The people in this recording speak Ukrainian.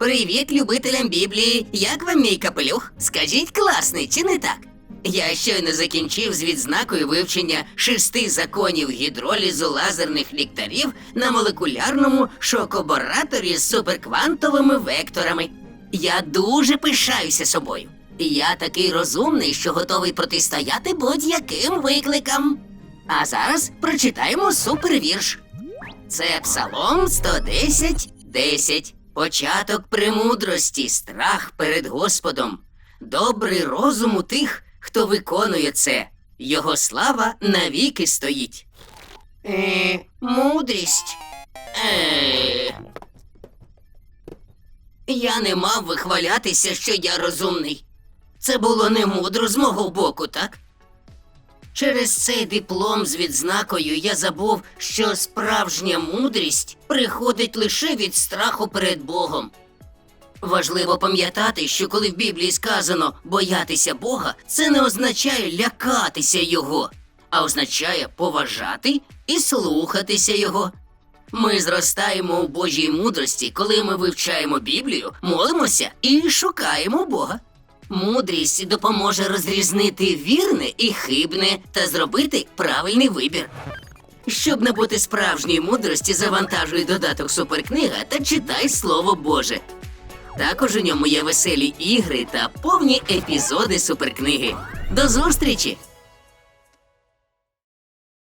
Привіт любителям Біблії! Як вам мій капелюх? Скажіть класний, чи не так? Я щойно закінчив з відзнакою вивчення шести законів гідролізу лазерних ліхтарів на молекулярному шокобораторі з суперквантовими векторами. Я дуже пишаюся собою. Я такий розумний, що готовий протистояти будь-яким викликам. А зараз прочитаємо супервірш. Це Псалом 110, 10. Початок премудрості, страх перед Господом. Добрий розум у тих, хто виконує це. Його слава навіки стоїть. Е, мудрість. Е. Я не мав вихвалятися, що я розумний. Це було не мудро з мого боку, так? Через цей диплом з відзнакою я забув, що справжня мудрість приходить лише від страху перед Богом. Важливо пам'ятати, що коли в Біблії сказано боятися Бога, це не означає лякатися Його, а означає поважати і слухатися Його. Ми зростаємо у Божій мудрості, коли ми вивчаємо Біблію, молимося і шукаємо Бога. Мудрість допоможе розрізнити вірне і хибне та зробити правильний вибір. Щоб набути справжньої мудрості, завантажуй додаток суперкнига та читай Слово Боже. Також у ньому є веселі ігри та повні епізоди суперкниги. До зустрічі!